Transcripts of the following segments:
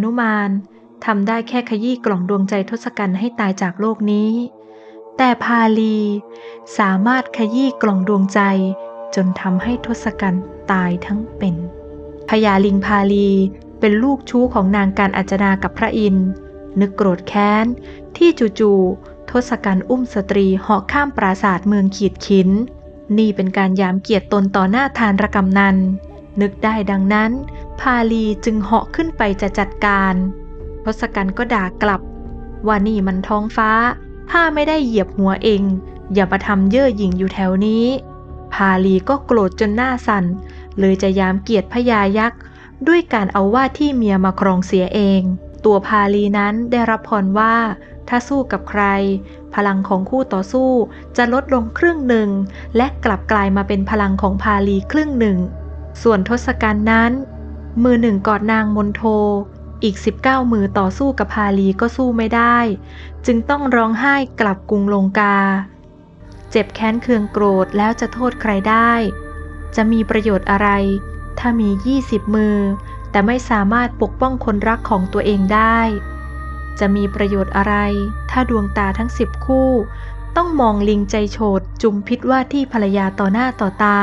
หนุมานทำได้แค่ขยี้กล่องดวงใจทศกัณฐ์ให้ตายจากโลกนี้ แต่พาลีสามารถขยี้กล่องดวงใจ จนทำให้ทศกัณฐ์ตายทั้งเป็นพญาลิงพาลีเป็นลูกชู้ของนางการอาจนากับพระอินทร์นึกโกรธแค้น ที่จู่ๆทศกัณฐ์อุ้มสตรีเหาะข้ามปราสาทเมืองขีดขิน นี่เป็นการยามเกียรติตนต่อหน้าทานระกำนันนึกได้ดังนั้น พาลีจึงเหาะขึ้นไปจะจัดการทศกัณฐ์ก็ด่ากลับ ว่านี่มันท้องฟ้า ถ้าไม่ได้เหยียบหัวเอง อย่ามาทำเย่อหยิ่งอยู่แถวนี้ พาลีก็โกรธจนหน้าสั่น เลยจะยามเกียรติพญายักษ์ ด้วยการเอาว่าที่เมียมาครองเสียเอง ตัวพาลีนั้นได้รับพรว่า ถ้าสู้กับใคร พลังของคู่ต่อสู้จะลดลงครึ่งหนึ่ง และกลับกลายมาเป็นพลังของพาลีครึ่งหนึ่งส่วนทศกัณฐ์นั้น มือหนึ่งกอดนางมนโท อีก 19 มือต่อสู้กับพาลีก็สู้ไม่ได้ จึงต้องร้องไห้กลับกรุงลงกา เจ็บแค้นเคืองโกรธแล้วจะโทษใครได้ จะมีประโยชน์อะไร ถ้ามี 20 มือ แต่ไม่สามารถปกป้องคนรักของตัวเองได้ จะมีประโยชน์อะไร ถ้าดวงตาทั้งสิบคู่ ต้องมองลิงใจโฉดจุมพิษว่าที่ภรรยาต่อหน้าต่อตา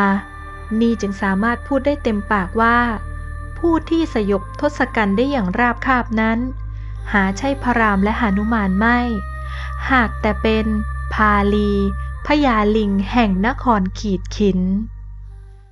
นี่จึงสามารถพูดได้เต็มปากว่า ผู้ที่สยบทศกัณฐ์ได้อย่างราบคาบนั้น หาใช่พระรามและหานุมานไม่ หากแต่เป็นพาลีพญาลิงแห่งนครขีดขิน